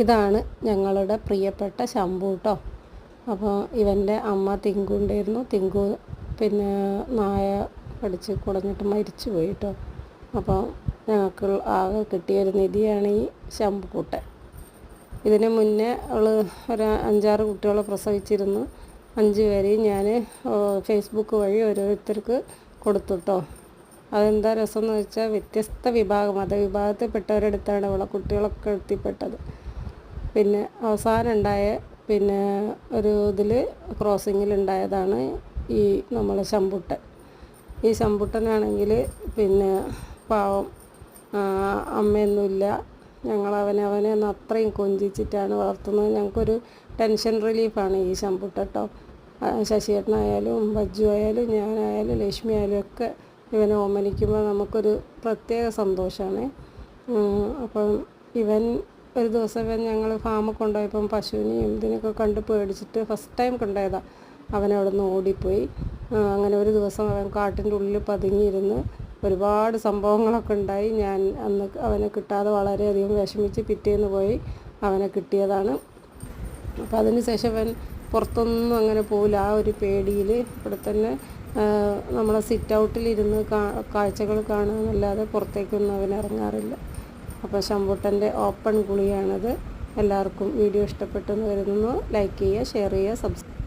ഇതാണ് ഞങ്ങളുടെ പ്രിയപ്പെട്ട ശംഭു കേട്ടോ അപ്പോൾ ഇവന്റെ അമ്മ തിങ്കു ഉണ്ടായിരുന്നു തിങ്കു പിന്നെ നായ കടിച്ച് കുടഞ്ഞിട്ട് മരിച്ചു പോയി കേട്ടോ അപ്പോൾ ഞങ്ങൾക്ക് ആകെ കിട്ടിയൊരു നിധിയാണ് ഈ ശംഭുക്കുട്ടൻ ഇതിന് മുന്നേ അവൾ ഒരു അഞ്ചാറ് കുട്ടികളെ പ്രസവിച്ചിരുന്നു. അഞ്ച് പേരെയും ഞാൻ ഫേസ്ബുക്ക് വഴി ഓരോരുത്തർക്ക് കൊടുത്തുട്ടോ അതെന്താ രസം എന്ന് വെച്ചാൽ വ്യത്യസ്ത വിഭാഗം. മതവിഭാഗത്തിൽപ്പെട്ടവരെടുത്താണ് അവളെ കുട്ടികളൊക്കെ എത്തിപ്പെട്ടത്. പിന്നെ അവസാനം ഉണ്ടായ പിന്നെ ഒരു ഇതിൽ ക്രോസിങ്ങിൽ ഉണ്ടായതാണ് ഈ നമ്മളെ ശമ്പുട്ടൻ ഈ ശമ്പുട്ടനാണെങ്കിൽ പിന്നെ പാവം അമ്മയൊന്നുമില്ല. ഞങ്ങൾ അവനെ അവനെ ഒന്ന് അത്രയും കൊഞ്ചിച്ചിട്ടാണ് വളർത്തുന്നത്. ഞങ്ങൾക്കൊരു ടെൻഷൻ റിലീഫാണ് ഈ ശമ്പുട്ട കേട്ടോ ആ, ശശിയേട്ടനായാലും ബജ്ജു ആയാലും ഞാനായാലും ലക്ഷ്മി ആയാലും ഒക്കെ ഇവനെ ഓമനിക്കുമ്പോൾ നമുക്കൊരു പ്രത്യേക സന്തോഷമാണ്. അപ്പം ഇവൻ ഒരു ദിവസം ഞങ്ങൾ ഫാമിൽ കൊണ്ടുപോയപ്പം പശുവിനെയും ഇതിനൊക്കെ കണ്ട് പേടിച്ചിട്ട് ഫസ്റ്റ് ടൈം കൊണ്ടുപോയതാണ് അവനവിടെ നിന്ന് ഓടിപ്പോയി. അങ്ങനെ ഒരു ദിവസം അവൻ കാട്ടിന്റെ ഉള്ളിൽ പതുങ്ങിയിരുന്ന് ഒരുപാട് സംഭവങ്ങളൊക്കെ ഉണ്ടായി. ഞാൻ അന്ന് അവനെ കിട്ടാതെ വളരെയധികം വിഷമിച്ച് പിറ്റേന്ന് പോയി അവനെ കിട്ടിയതാണ്. അപ്പോൾ അതിന് ശേഷം അവൻ പുറത്തൊന്നും അങ്ങനെ പോകില്ല ആ ഒരു പേടിയിൽ ഇവിടെ തന്നെ നമ്മളെ സിറ്റ് ഔട്ടിലിരുന്ന് കാ കാഴ്ചകൾ കാണുകയെന്നല്ലാതെ പുറത്തേക്കൊന്നും അവൻ ഇറങ്ങാറില്ല. അപ്പോൾ ശമ്പൂട്ടന്റെ ഓപ്പൺ കുളിയാണത് എല്ലാവർക്കും വീഡിയോ ഇഷ്ടപ്പെട്ടെന്ന് കരുതുന്നു. ലൈക്ക് ചെയ്യുക ഷെയർ ചെയ്യുക സബ്സ്ക്രൈബ്